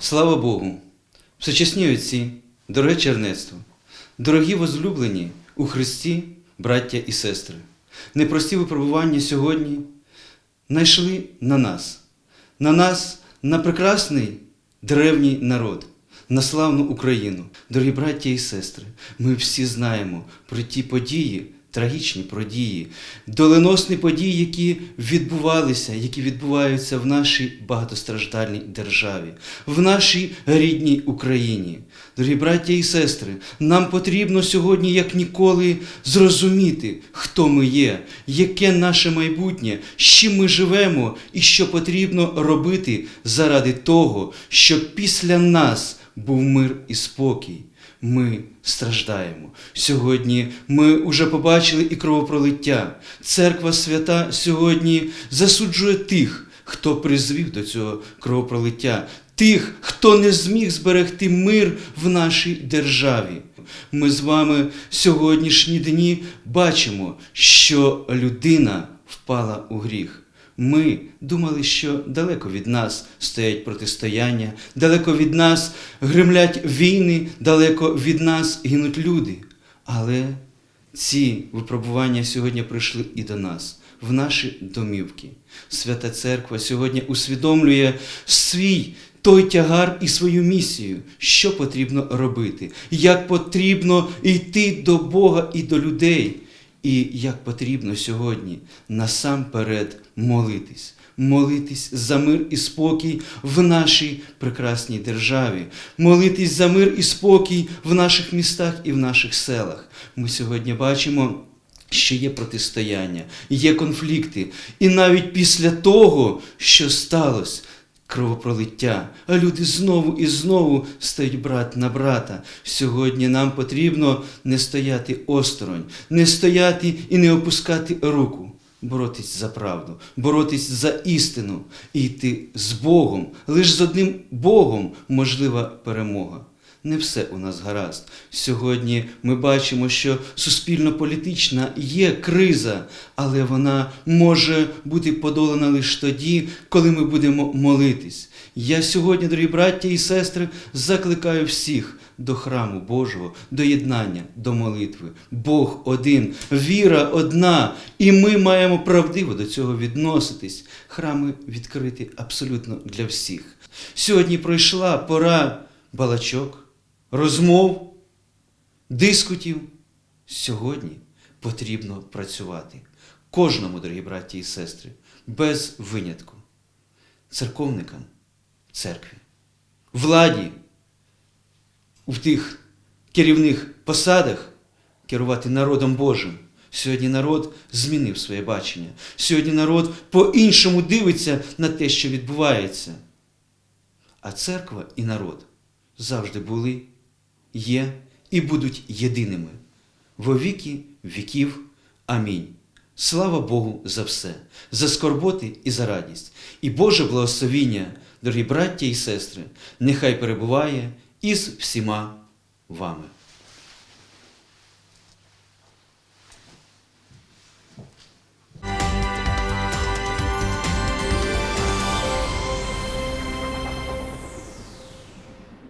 Слава Богу, всечесні отці, дороге чернецтво, дорогі возлюблені у Христі, браття і сестри, непрості випробування сьогодні найшли на нас, на нас, на прекрасний древній народ, на славну Україну. Дорогі браття і сестри, ми всі знаємо про ті події, трагічні події, доленосні події, які відбувалися, які відбуваються в нашій багатостраждальній державі, в нашій рідній Україні. Дорогі браття і сестри, нам потрібно сьогодні, як ніколи, зрозуміти, хто ми є, яке наше майбутнє, з чим ми живемо і що потрібно робити заради того, щоб після нас був мир і спокій. Ми страждаємо. Сьогодні ми вже побачили і кровопролиття. Церква свята сьогодні засуджує тих, хто призвів до цього кровопролиття, тих, хто не зміг зберегти мир в нашій державі. Ми з вами сьогоднішні дні бачимо, що людина впала у гріх. Ми думали, що далеко від нас стоять протистояння, далеко від нас гремлять війни, далеко від нас гинуть люди. Але ці випробування сьогодні прийшли і до нас, в наші домівки. Свята Церква сьогодні усвідомлює свій той тягар і свою місію, що потрібно робити, як потрібно йти до Бога і до людей. І як потрібно сьогодні насамперед молитись, молитись за мир і спокій в нашій прекрасній державі, молитись за мир і спокій в наших містах і в наших селах. Ми сьогодні бачимо. Що є протистояння, є конфлікти, і навіть після того, що сталося, кровопролиття, а люди знову і знову стають брат на брата. Сьогодні нам потрібно не стояти осторонь, не стояти і не опускати руку, боротись за правду, боротись за істину і йти з Богом. Лише з одним Богом можлива перемога. Не все у нас гаразд. Сьогодні ми бачимо, що суспільно-політична є криза, але вона може бути подолана лише тоді, коли ми будемо молитись. Я сьогодні, дорогі браття і сестри, закликаю всіх до храму Божого, до єднання, до молитви. Бог один, віра одна, і ми маємо правдиво до цього відноситись. Храми відкриті абсолютно для всіх. Сьогодні пройшла пора балачок розмов, дискутів. Сьогодні потрібно працювати. Кожному, дорогі браті і сестри, без винятку. Церковникам церкві, владі в тих керівних посадах керувати народом Божим. Сьогодні народ змінив своє бачення. Сьогодні народ по-іншому дивиться на те, що відбувається. А церква і народ завжди були, є і будуть єдиними. Во віки віків. Амінь. Слава Богу за все, за скорботи і за радість. І Боже благословіння, дорогі браття і сестри, нехай перебуває із всіма вами.